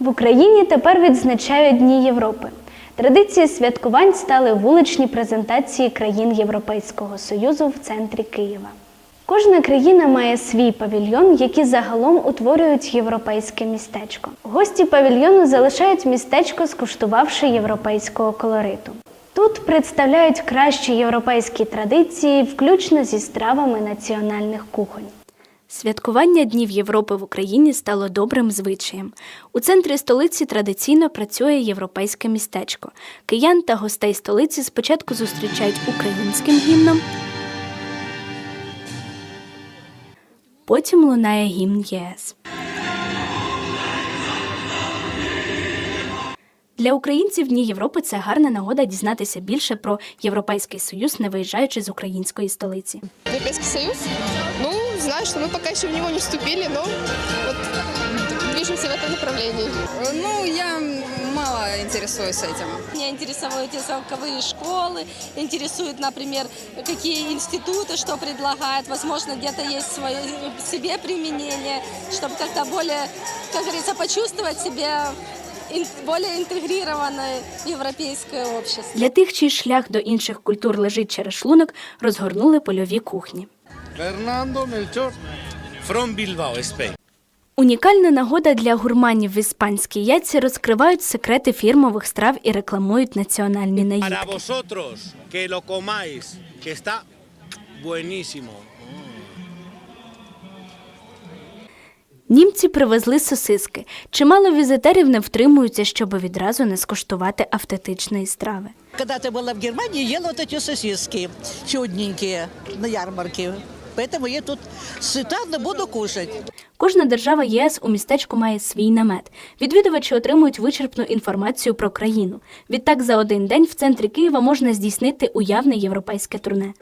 В Україні тепер відзначають Дні Європи. Традицією святкувань стали вуличні презентації країн Європейського Союзу в центрі Києва. Кожна країна має свій павільйон, які загалом утворюють європейське містечко. Гості павільйону залишають містечко, скуштувавши європейського колориту. Тут представляють кращі європейські традиції, включно зі стравами національних кухонь. Святкування Днів Європи в Україні стало добрим звичаєм. У центрі столиці традиційно працює європейське містечко. Киян та гостей столиці спочатку зустрічають українським гімном, потім лунає гімн ЄС. Для українців Дні Європи це гарна нагода дізнатися більше про Європейський Союз, не виїжджаючи з української столиці. Европейский Союз? Ну, знаю, что мы пока еще в него не вступили, но вот движемся в этом направлении. Ну, я мало интересуюсь этим. Меня интересуют эти звуковые школы, интересует, например, какие институты что предлагают. Возможно, где-то есть свое себе применение, чтобы как-то более, как говорится, почувствовать себя ин- более интегрированное европейское общество. Для тих, чий шлях до інших культур лежить через шлунок, розгорнули польові кухні. Fernando Melchor. From Bilbao, Spain. Унікальна нагода для гурманів в іспанській яйці розкривають секрети фірмових страв і рекламують національні наїдки. vosotros, que lo comáis, que está buenísimo. Німці привезли сосиски. Чимало візитерів не втримуються, щоб відразу не скуштувати автентичної страви. Когда-то была в Германии, ела вот эти сосиски чудненькие на ярмарке. Поэтому я тут сыта, но буду кушать. Кожна держава ЄС у містечку має свій намет. Відвідувачі отримують вичерпну інформацію про країну. Відтак за один день в центрі Києва можна здійснити уявне європейське турне.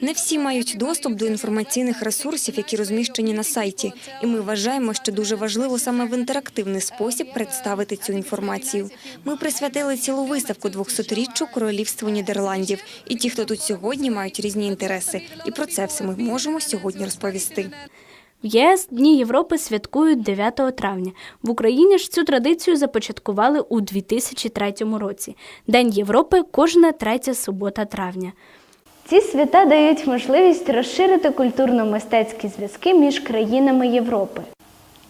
Не всі мають доступ до інформаційних ресурсів, які розміщені на сайті, і ми вважаємо, що дуже важливо саме в інтерактивний спосіб представити цю інформацію. Ми присвятили цілу виставку 200-річчю королівству Нідерландів, і ті, хто тут сьогодні, мають різні інтереси. І про це все ми можемо сьогодні розповісти. В ЄС Дні Європи святкують 9 травня. В Україні ж цю традицію започаткували у 2003 році. День Європи кожна третя субота травня. Ці свята дають можливість розширити культурно-мистецькі зв'язки між країнами Європи.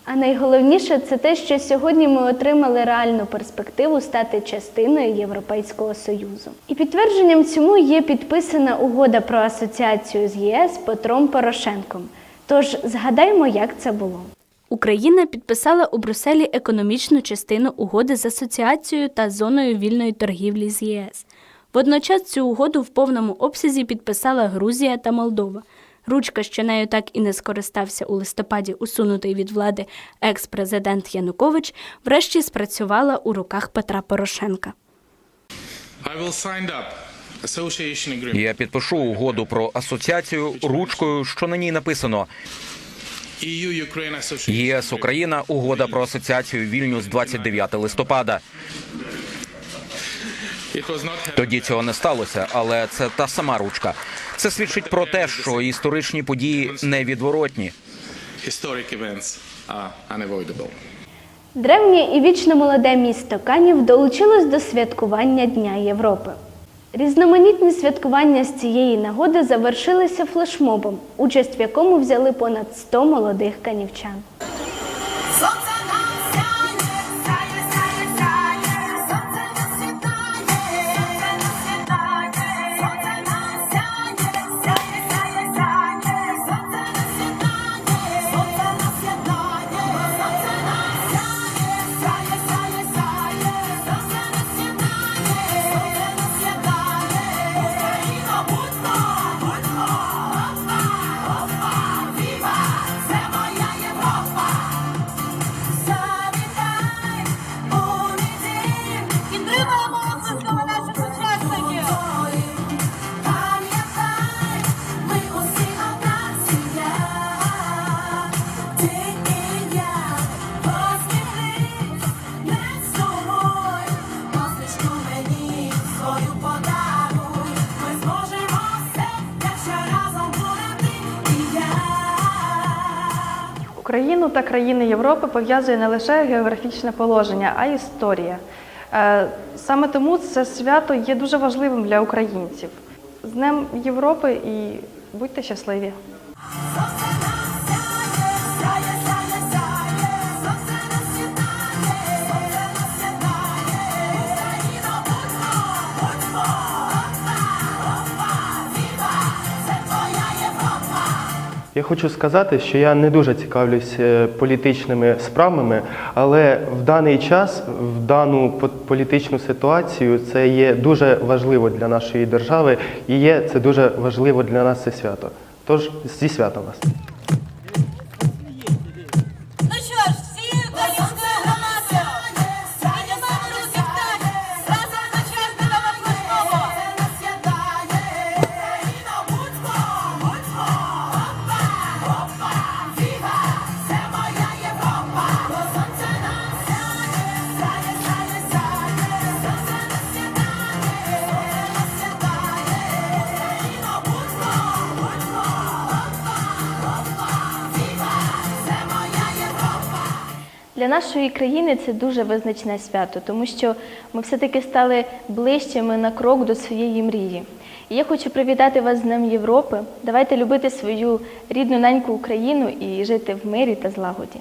А найголовніше це те, що сьогодні ми отримали реальну перспективу стати частиною Європейського Союзу. І підтвердженням цьому є підписана угода про асоціацію з ЄС Петром Порошенком. Тож згадаймо, як це було. Україна підписала у Брюсселі економічну частину угоди з асоціацією та зоною вільної торгівлі з ЄС. Водночас цю угоду в повному обсязі підписала Грузія та Молдова. Ручка, що нею так і не скористався у листопаді усунутий від влади екс-президент Янукович, врешті спрацювала у руках Петра Порошенка. I will sign up. Я підпишу угоду про асоціацію ручкою, що на ній написано EU Ukraine. ЄС Україна, угода про асоціацію Вільнюс 29 листопада. Тоді цього не сталося, але це та сама ручка. Це свідчить про те, що історичні події невідворотні. Древнє і вічно молоде місто Канів долучилось до святкування Дня Європи. Різноманітні святкування з цієї нагоди завершилися флешмобом, участь в якому взяли понад 100 молодих канівчан. Україну та країни Європи пов'язує не лише географічне положення, а й історія. Е, Саме тому це свято є дуже важливим для українців. З Днем Європи і будьте щасливі! Я хочу сказати, що я не дуже цікавлюсь е, політичними справами, але в даний час, в дану по- політичну ситуацію, це є дуже важливо для нашої держави і є це дуже важливо для нас це свято. Тож зі святом вас. Для нашої країни це дуже визначне свято, тому що ми все-таки стали ближчими на крок до своєї мрії. І я хочу привітати вас з Днем Європи. Давайте любити свою рідну неньку Україну і жити в мирі та злагоді.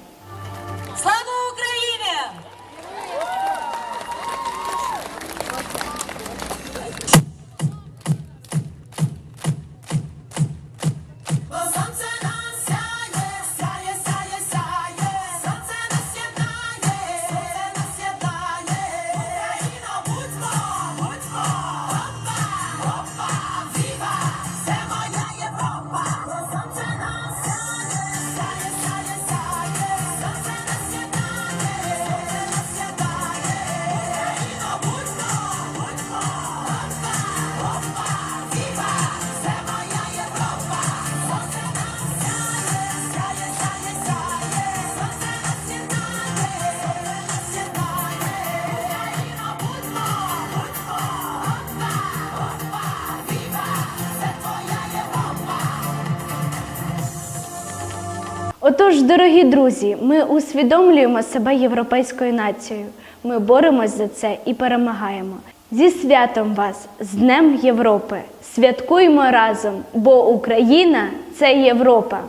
Отож, дорогі друзі, ми усвідомлюємо себе європейською нацією. Ми боремось за це і перемагаємо. Зі святом вас, з Днем Європи! Святкуємо разом, бо Україна це Європа.